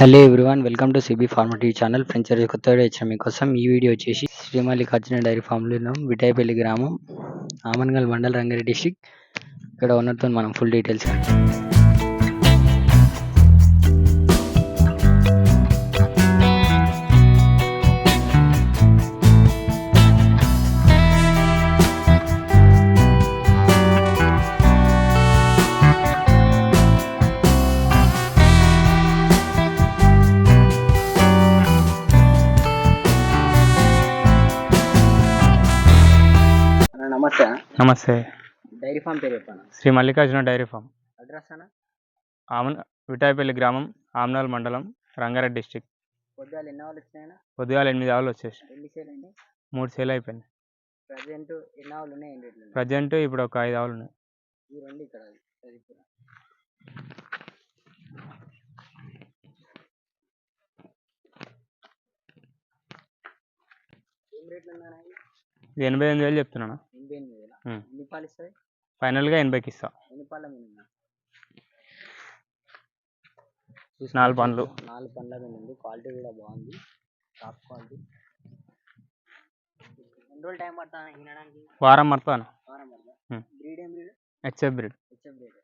Hello everyone welcome to CB pharma TV channel. Friends కొత్త video వచ్చిన మీకోసం. ఈ వీడియో వచ్చేసి శ్రీ మల్లికార్జున డైరీ ఫామ్లో ఉన్నాం విటాయపల్లి గ్రామం ఆమన్గల్ మండల్ రంగారెడ్డి డిస్టిక్ ఇక్కడ ఉన్నతో మనం ఫుల్ డీటెయిల్స్ నమస్తే. నమస్తే. డైరీ ఫామ్ పేరు చెప్పాను? Shri Mallikarjuna dairy farm. Address అన్న? ఆమన్ విటాయపల్లి గ్రామం ఆమ్నాల్ మండలం రంగారెడ్డి డిస్టిక్. పొద్దుగాలు ఎన్ని ఆవులు వచ్చినాయన్న? పొద్దుగాల ఎనిమిది ఆవులు వచ్చేసి ఎన్ని సేల్ అండి మూడు సేల్ అయిపోయింది ప్రజెంట్ ఎన్ని ఆవులు ఉన్నాయి ఎన్ని రేట్లు ఉన్నాయి ప్రజెంట్ ఇప్పుడు ఒక ఐదు ఆవులు ఉన్నాయి. ఈ రెండు ఇక్కడ. ఏం రేట్లు? ఇది ఎనభై ఎనిమిది వేలు చెప్తున్నాను ఎనభై ఎనిమిది వేల ఉమ్. ఎన్ని పాలు ఇస్తుంది ఫైనల్గా ఎనభైకి ఇస్తా ఎన్ని పాల మీద? నాలుగు పండ్లు. నాలుగు పండ్ల మీద ఉంది క్వాలిటీ కూడా బాగుంది. Top quality. ఎన్ని రోజులు టైం పడుతుంది వినడానికి? వారం మడతాను వారం పడుతుందా? ఉమ్. బ్రీడ్ ఏం breed? HF breed. HF breed.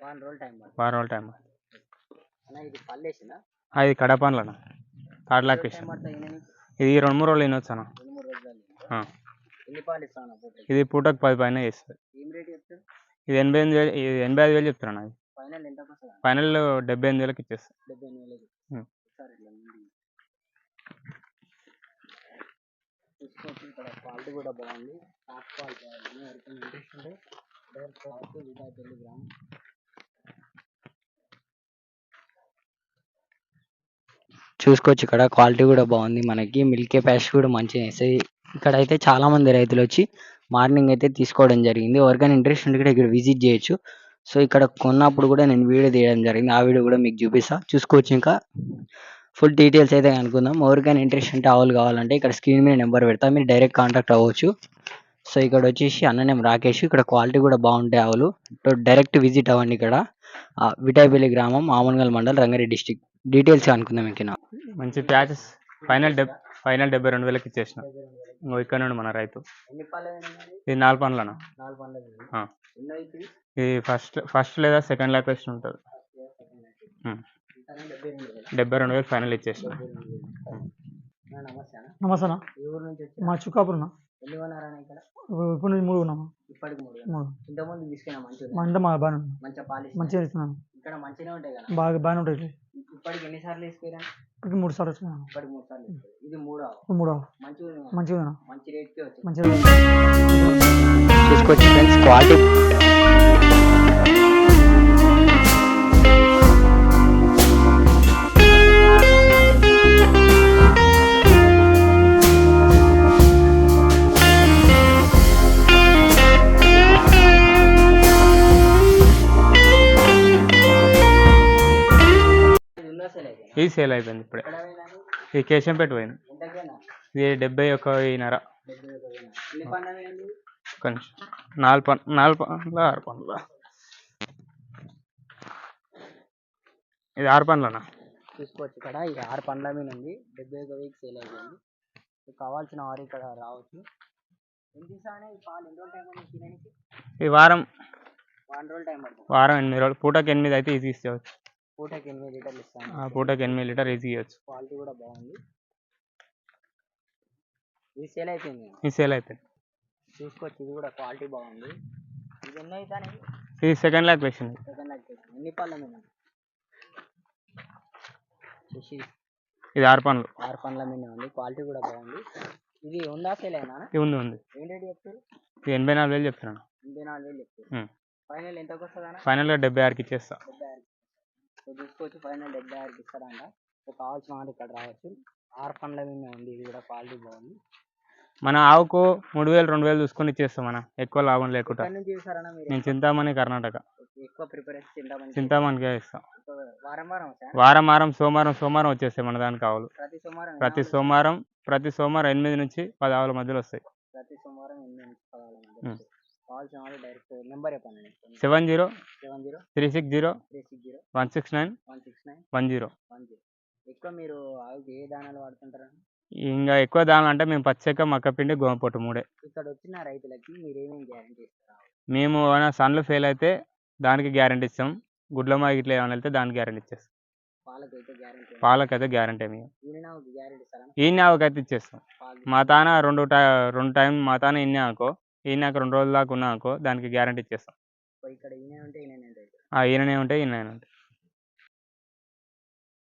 వారం రోజులు టైం పడుతుంది? వారం రోజుల టైం అన్న ఇది పల్లేసిందా అది కడ పండ్లనా థర్డ్ లాక్ టైం ఇష్టం పడుతుంది? వినడానికి ఇది రెండు మూడు రోజులు వినొచ్చాను రెండు మూడు రోజులు ఇది పూటకు పది పైన చెప్తారు? ఇది ఎనభై ఎనిమిది వేలు ఇది ఎనభై ఐదు వేలు చెప్తున్నాను అది ఫైనల్ డెబ్బై ఎనిమిది వేలకు ఇచ్చేస్తా. డెబ్బై ఎనిమిది వేలకి? ఉమ్. ఒకసారి ఇట్లా ఉంది. చూసుకోవచ్చు ఇక్కడ క్వాలిటీ కూడా బాగుంది. టాప్ క్వాలిటీ ఎవరికైనా ఇంట్రెస్ట్ ఉంటే డైరెక్ట్ కావచ్చు విదా టెలిగ్రామ్. చూసుకోవచ్చు ఇక్కడ క్వాలిటీ కూడా బాగుంది. మనకి మిల్క్ ప్యాష్ కూడా మంచిగా వేస్తాయి ఇక్కడ అయితే చాలా మంది రైతులు వచ్చి మార్నింగ్ అయితే తీసుకోవడం జరిగింది. ఎవరికైనా ఇంట్రెస్ట్ ఉంటే కూడా ఇక్కడ విజిట్ చేయొచ్చు. సో ఇక్కడ కొన్నప్పుడు కూడా నేను వీడియో తీయడం జరిగింది. ఆ వీడియో కూడా మీకు చూపిస్తా. చూసుకోవచ్చు ఇంకా. ఫుల్ డీటెయిల్స్ అయితే అనుకుందాం ఎవరికైనా ఇంట్రెస్ట్ ఉంటే ఆవులు కావాలంటే ఇక్కడ స్క్రీన్ మీద నెంబర్ పెడతా. మీరు డైరెక్ట్ కాంటాక్ట్ అవ్వచ్చు. సో ఇక్కడ వచ్చేసి అన్ననేం రాకేష్. ఇక్కడ క్వాలిటీ కూడా బాగుంటాయి ఆవులు. డైరెక్ట్ విజిట్ అవ్వండి ఇక్కడ. ఆ, గ్రామం ఆమన్గల్ మండల్ రంగారెడ్డి డిస్టిక్. డీటెయిల్స్ అనుకుందాం ఇంకా మంచి ప్యాచెస్. ఫైనల్ డెప్ ఫైనల్ డెబ్బై రెండు వేలకు ఇచ్చేసిన. ఇంకో ఇక్కడ నుండి మన రైతు. ఇది నాలుగు పండ్లనా నాలుగు పండ్లు ఆ. ఎన్నో అవుతుంది? ఇది ఫస్ట్ ఫస్ట్ లేదా సెకండ్ ల్యాక్ వేసిన ఉంటుంది. డెబ్బై రెండు వేలు? ఫైనల్ ఇచ్చేసిన. నమస్తే మా చుక్కాపురం ఇప్పుడు ఇప్పుడు నుంచి మూడు ఉన్నాము ఇప్పటికి మూడు మూడు ఇంతకుముందు తీసుకున్నా మంచిగా మా ఇంత మా ఉంది. మంచిగా పాలు మంచిగా ఇస్తున్నాను ఇక్కడ మంచిగానే ఉంటాయి కదా? బాగా బాగానే ఉంటుంది ఇప్పటికి ఎన్నిసార్లు తీసుకురా ఇప్పటికి మూడు సార్లు వచ్చినాను ఇప్పటికి మూడు సార్లు ఇది మూడో. మూడు. మంచిగా మంచిగా మంచి రేట్కి వచ్చింది. మంచిగా చూసుకోవచ్చు ఫ్రెండ్స్ క్వాలిటీ ఇది సేల్ అయిపోయింది ఇప్పుడే. ఇది కేశంపేట పోయింది. ఇది డెబ్బై ఒక ఒక నిమిషం నాలుగు పం నాలుగు పండ్ల ఆరు పండ్ల. ఇది ఆరు పండ్లనా? చూసుకోవచ్చు ఇక్కడ ఈ ఆరు పండ్ల మీద ఉంది. డెబ్బై ఒక వెయ్యి సేల్ అయిపోయింది. కావాల్సిన వారు ఇక్కడ రావచ్చు. ఈ వారం వారం ఎనిమిది రోజులు. పూటకి ఎనిమిది అయితే ఈజీ ఇచ్చేవచ్చు పూటకి ఎనిమిది లీటర్లు ఇస్తాను ఆ పూటకి ఎనిమిది లీటర్ ఈజీ ఇవ్వచ్చు క్వాలిటీ కూడా బాగుంది. ఇది సేల్ అయిపోయింది. ఇది సేల్ అయిపోయింది. చూసుకోవచ్చు ఇది కూడా క్వాలిటీ బాగుంది. ఇది ఎన్ని అవుతానే? ఇది సెకండ్ ల్యాక్ వేసింది సెకండ్ లైక్ ఎన్ని పళ్ళ మీద చూసి. ఇది ఆరు పండ్లు ఆరు పండ్ల మీద ఉంది. క్వాలిటీ కూడా బాగుంది. ఇది ఉందా సేల్ అయినా? ఇది ఉంది ఉంది. ఏం రేట్ చెప్తారు? ఎనభై నాలుగు వేలు చెప్తున్నాను. ఎనభై నాలుగు వేలు చెప్తారు. ఫైనల్ ఎంతకు వస్తుంది ఫైనల్గా డెబ్బై ఆరుకి ఇచ్చేస్తా. సో చూసుకోవచ్చు ఫైనల్ డెబ్బై ఆరుకి ఇస్తారంట సో కావాల్సిన వాళ్ళు ఇక్కడ రావచ్చు ఆరు పండ్ల మీద ఉంది. ఇది కూడా క్వాలిటీ బాగుంది మన ఆవుకు మూడు వేలు రెండు వేలు చూసుకొని ఇచ్చేస్తాం మన ఎక్కువ లాభం లేకుండా. ఎక్కడి నుంచి చేస్తారన్న మీరు? నేను చింతామణి కర్ణాటక. ఎక్కువ ప్రిపరేషన్ చింతామణికే ఇస్తాం. వారం వారం వారం వారం సోమవారం సోమవారం వచ్చేస్తాయి మన దానికి ఆవులు. ప్రతి సోమవారం ప్రతి సోమవారం ప్రతి సోమవారం ఎనిమిది నుంచి పది ఆవుల మధ్యలో వస్తాయి. ప్రతి సోమవారం ఎనిమిది నుంచి పదహారు మంది ఉమ్. కావాల్సిన వాళ్ళు డైరెక్ట్ నెంబర్ చెప్పండి seven zero seven zero three six zero three six zero one six nine one six nine one zero. One zero. ఎక్కువ మీరు ఆవుకి ఏ దానాలు వాడుతుంటారు? ఇంకా ఎక్కువ దాని అంటే మేము పచ్చిక మక్కపిండి గోమ పొట్టు మూడే. ఇక్కడ వచ్చిన రైతులకి మీరు ఏమేమి గ్యారంటీ ఇస్తారు? మేము ఏమైనా సన్లు ఫెయిల్ అయితే దానికి గ్యారంటీ ఇస్తాం. గుడ్ల మాగి ఇట్లా ఏమైనా వెళ్తే దానికి గ్యారంటీ ఇచ్చేస్తాం. పాలకైతే గ్యారంటీ పాలకైతే గ్యారంటీ మేము ఈనావుకి గ్యారంటీ ఇస్తారా? ఈ నావకైతే ఇచ్చేస్తాం. మా తాన రెండు టై రెండు టైం మా తాన ఇన్నే అనుకో ఈనాక రెండు రోజుల దాకా ఉన్నా అనుకో దానికి గ్యారంటీ ఇచ్చేస్తాం. ఇక్కడ ఈయన ఉంటే ఈయననే ఉంటే ఈయన ఉంటే